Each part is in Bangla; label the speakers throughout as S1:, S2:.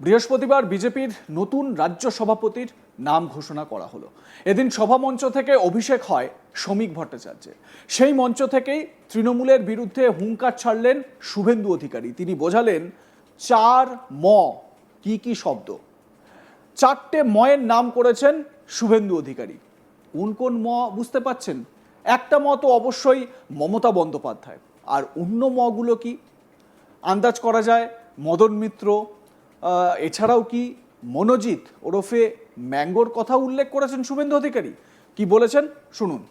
S1: বৃহস্পতিবার বিজেপির নতুন রাজ্য সভাপতির নাম ঘোষণা করা হলো। এদিন সভামঞ্চ থেকে অভিষেক হয় শ্রমিক ভট্টাচার্যের। সেই মঞ্চ থেকেই তৃণমূলের বিরুদ্ধে হুঙ্কার ছাড়লেন শুভেন্দু অধিকারী। তিনি বোঝালেন, চার ম কি কি শব্দ? চারটে ময়ের নাম করেছেন শুভেন্দু অধিকারী। কোন কোন ম বুঝতে পাচ্ছেন? একটা ম তো অবশ্যই মমতা বন্দ্যোপাধ্যায়। আর অন্য মগুলো কি? আন্দাজ করা যায়, মদন মিত্র এছাড়াও কি মনোজিৎ ওরফে ম্যাঙ্গোর কথা উল্লেখ করেছেন শুভেন্দু অধিকারী? কি বলেছেন? শুনুন।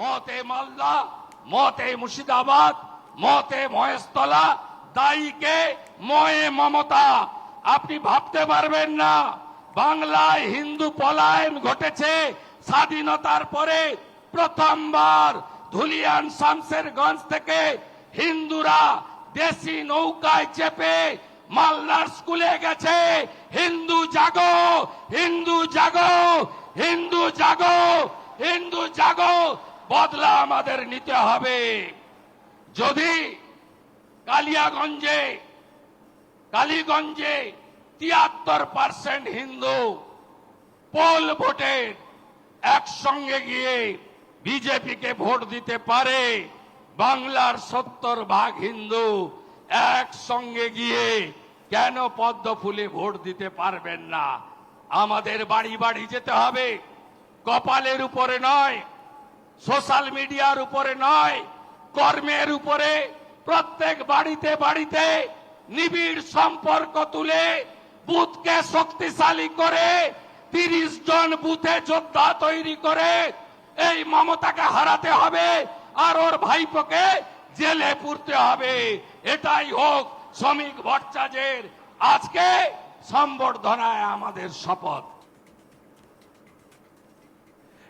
S2: মতে মালদা, মতে মুর্শিদাবাদ, মতে মহেশতলা দায়ীকে ময়ে মমতা। আপনি ভাবতে পারবেন না, বাংলায় হিন্দু পলায়ন ঘটেছে স্বাধীনতার পরে প্রথমবার ধুলিয়ান শামসেরগঞ্জ থেকে হিন্দুরা দেশি নৌকায় চেপে মালদার স্কুলে গেছে। হিন্দু জাগো হিন্দু জাগো হিন্দু জাগো হিন্দু জাগো, বদলা আমাদের নিতে হবে। যদি কালিয়াগঞ্জে, কালীগঞ্জে তিয়াত্তর পার্সেন্ট হিন্দু পোল ভোটে একসঙ্গে গিয়ে বিজেপিকে ভোট দিতে পারে বাংলার সত্তর ভাগ হিন্দু একসঙ্গে গিয়ে কেন পদ্ম ফুলে ভোট দিতে পারবেন না? আমাদের বাড়ি বাড়ি যেতে হবে। কপালের উপরে নয়, সোশ্যাল মিডিয়ার উপরে নয়, কর্মের উপরে প্রত্যেক বাড়িতে বাড়িতে নিবিড় সম্পর্ক তুলে বুথকে শক্তিশালী করে তিরিশ জন বুথে যোদ্ধা তৈরি করে এই মমতাকে হারাতে হবে। আর ওর ভাইপোকে জেলে পুরতে হবে। এটাই হোক শ্রমিক ভট্টাচার্যের আজকে সম্বর্ধনায় আমাদের শপথ।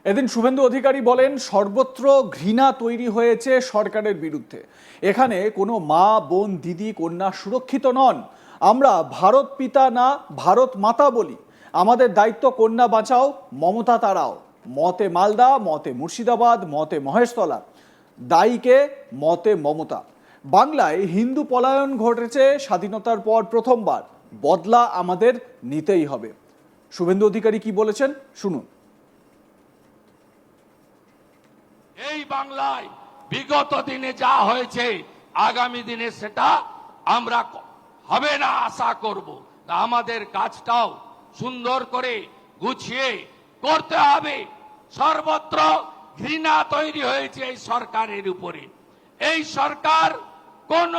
S1: এদিন শুভেন্দু অধিকারী বলেন, সর্বত্র ঘৃণা তৈরি হয়েছে সরকারের বিরুদ্ধে। এখানে কোনো মা, বোন, দিদি, কন্যা সুরক্ষিত নন। আমরা ভারত পিতা না, ভারত মাতা বলি। আমাদের দায়িত্ব কন্যা বাঁচাও, মমতা তারাও মতে মালদা, মতে মুর্শিদাবাদ, মতে মহেশতলা। দায়ীকে মতে মমতা। বাংলায় হিন্দু পলায়ন ঘটেছে স্বাধীনতার পর প্রথমবার। বদলা আমাদের নিতেই হবে। শুভেন্দু অধিকারী কি বলেছেন? শুনুন।
S2: এই বাংলায় বিগত দিনে যা হয়েছে, আগামী দিনে সেটা আমরা হবে না আশা করব। আমাদের কাজটাও সুন্দর করে গুছিয়ে করতে হবে। সর্বত্র ঘৃণা তৈরি হয়েছে এই সরকারের উপরে। এই সরকার কোন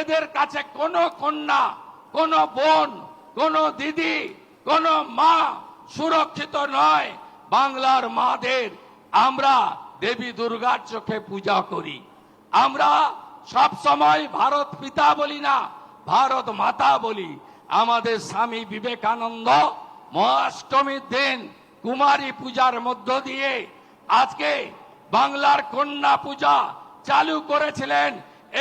S2: এদের কাছে কোন কন্যা, কোন বোন, কোন দিদি, কোন মা সুরক্ষিত নয়। বাংলার মাদের আমরা দেবী দুর্গার চোখে পূজা করি। আমরা সব সময় ভারত পিতা বলি না, ভারত মাতা বলি। আমাদের স্বামী বিবেকানন্দ মহাষ্টমীর দিন কুমারী পূজার মধ্য দিয়ে আজকে বাংলার কন্যা পূজা চালু করেছিলেন।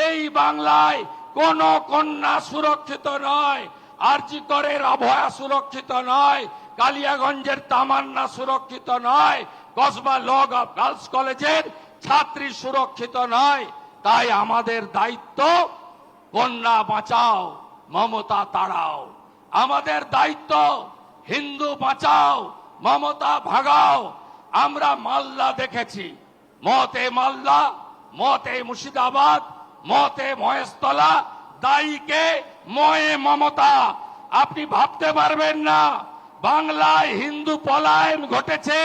S2: এই বাংলায় কোন কন্যা সুরক্ষিত নয়, আরজিকরের অভয়া সুরক্ষিত নয়, কালিয়াগঞ্জের তামান্না সুরক্ষিত নয়, কসবা লগ অফ গার্লস কলেজের ছাত্রী সুরক্ষিত নয়। তাই আমাদের দায়িত্ব, কন্যা বাঁচাও, মমতা তাড়াও। আমাদের দায়িত্ব, হিন্দু বাঁচাও, মমতা ভাগাও। আমরা মালদা দেখেছি। মতে মালদা মতে মুর্শিদাবাদ, মতে মহেশতলা দায়ীকে ময়ে মমতা। আপনি ভাবতে পারবেন না, বাংলায় হিন্দু পলায়ন ঘটেছে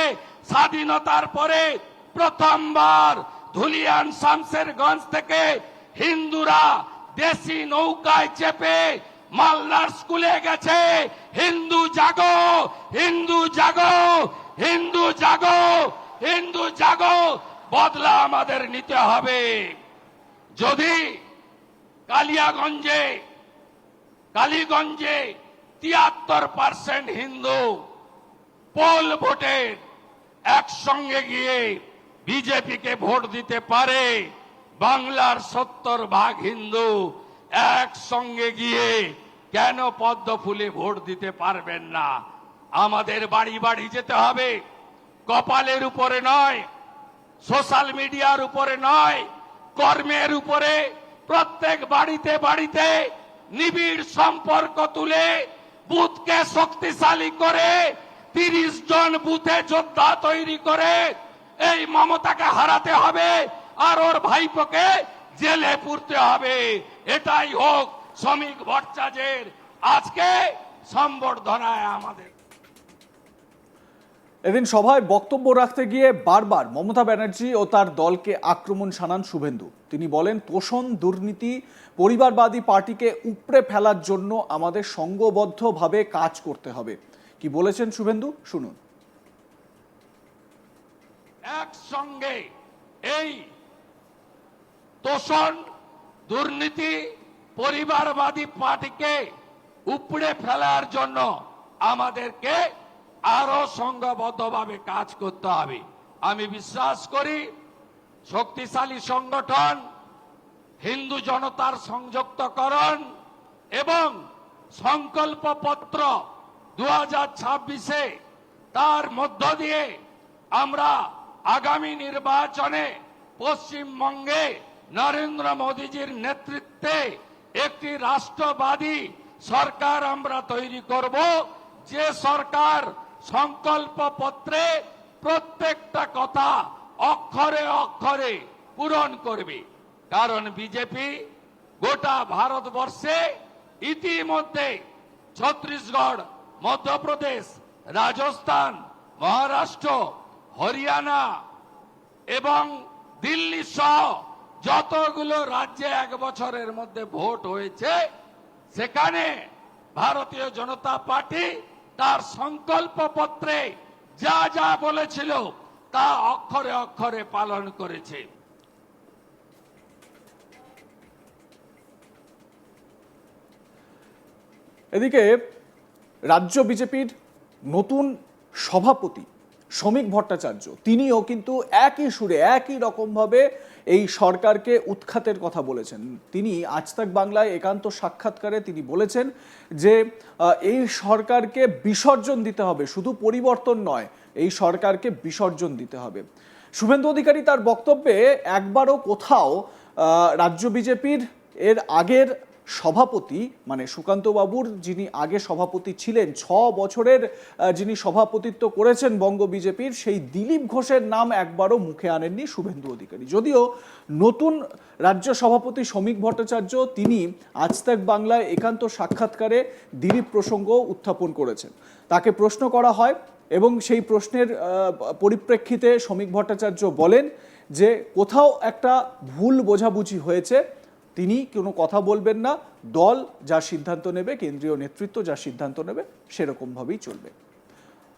S2: স্বাধীনতার পরে প্রথমবার ধুলিয়ান শামসেরগঞ্জ থেকে হিন্দুরা দেশি নৌকায় চেপে মালদার স্কুলে গেছে। হিন্দু জাগো হিন্দু জাগো হিন্দু জাগো হিন্দু জাগো, বদলা আমাদের নিতে হবে। যদি কালিয়াগঞ্জে, কালীগঞ্জে তিয়াত্তর পার্সেন্ট হিন্দু পোল ভোটে একসঙ্গে গিয়ে বিজেপিকে ভোট দিতে পারে, বাংলার সত্তর ভাগ হিন্দু একসঙ্গে গিয়ে কেন পদ্ম ফুলে ভোট দিতে পারবেন না? আমাদের বাড়ি বাড়ি যেতে হবে। কপালের উপরে নয়, সোশ্যাল মিডিয়ার উপরে নয়, কর্মের উপরে। প্রত্যেক বাড়িতে বাড়িতে নিবিড় সম্পর্ক তুলে বুথকে শক্তিশালী করে তিরিশ জন বুথে যোদ্ধা তৈরি করে এই মমতাকে হারাতে হবে আর ওর ভাইপোকে জেলে পুরতে হবে। এটাই হোক শ্রমিক ভট্টাচার্যের আজকে সম্বর্ধনায় আমাদের।
S1: এদিন সভায় বক্তব্য রাখতে গিয়ে বারবার মমতা ব্যানার্জি ও তার দলকে আক্রমণ শানান শুভেন্দু। তিনি বলেন, তোষণ, দুর্নীতি, পরিবারবাদী পার্টিকে উপড়ে ফেলার জন্য আমাদের সঙ্গবদ্ধভাবে কাজ করতে হবে। কি বলেছেন শুভেন্দু? শুনুন।
S2: একসঙ্গে এই তোষণ, দুর্নীতি, পরিবারবাদী পার্টিকে উপড়ে ফেলার জন্য আমাদেরকে আরও সংঘবদ্ধভাবে কাজ করতে হবে। আমি বিশ্বাস করি, শক্তিশালী সংগঠন, হিন্দু জনতার সংযুক্তকরণ এবং সংকল্পপত্র দু হাজার ছাব্বিশে তার মধ্য দিয়ে আমরা আগামী নির্বাচনে পশ্চিমবঙ্গে নরেন্দ্র মোদীজির নেতৃত্বে একটি রাষ্ট্রবাদী সরকার আমরা তৈরি করব। যে সরকার সংকল্প পত্রে প্রত্যেকটা কথা অক্ষরে অক্ষরে পূরণ করবে। কারণ বিজেপি গোটা ভারতবর্ষে ইতিমধ্যে ছত্তিশগড়, মধ্যপ্রদেশ, রাজস্থান, মহারাষ্ট্র, হরিয়ানা এবং দিল্লি সহ যতগুলো রাজ্যে এক বছরের মধ্যে ভোট হয়েছে, সেখানে ভারতীয় জনতা পার্টি তার সংকল্প পত্রে যা যা বলেছিল, তা অক্ষরে অক্ষরে পালন করেছে।
S1: এদিকে রাজ্য বিজেপির নতুন সভাপতি শ্রমিক ভট্টাচার্য, তিনিও কিন্তু একই সুরে, একই রকমভাবে এই সরকারকে উৎখাতের কথা বলেছেন। তিনি আজ তাক বাংলায় একান্ত সাক্ষাৎকারে তিনি বলেছেন যে এই সরকারকে বিসর্জন দিতে হবে, শুধু পরিবর্তন নয়, এই সরকারকে বিসর্জন দিতে হবে। শুভেন্দু অধিকারী তার বক্তব্যে একবারও কোথাও রাজ্য বিজেপির এর আগের সভাপতি মানে সুকান্ত বাবুর যিনি আগে সভাপতি ছিলেন, ছ বছরের যিনি সভাপতিত্ব করেছেন বঙ্গ বিজেপির, সেই দিলীপ ঘোষের নাম একবারও মুখে আনেননি শুভেন্দু অধিকারী। যদিও নতুন রাজ্য সভাপতি শ্রমিক ভট্টাচার্য, তিনি আজ তাক বাংলায় একান্ত সাক্ষাৎকারে দিলীপ প্রসঙ্গ উত্থাপন করেছেন। তাকে প্রশ্ন করা হয় এবং সেই প্রশ্নের পরিপ্রেক্ষিতে শ্রমিক ভট্টাচার্য বলেন যে কোথাও একটা ভুল বোঝাবুঝি হয়েছে তিনি কোনো কথা বলবেন না, দল যা সিদ্ধান্ত নেবে, কেন্দ্রীয় নেতৃত্ব যা সিদ্ধান্ত নেবে, সেরকমভাবেই চলবে।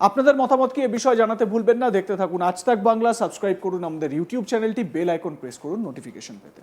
S1: আপনাদের মতামত কি এ বিষয়ে জানাতে ভুলবেন না? দেখতে থাকুন আজ তাক বাংলা, সাবস্ক্রাইব করুন আমাদের ইউটিউব চ্যানেলটি, বেল আইকন প্রেস করুন নোটিফিকেশন পেতে।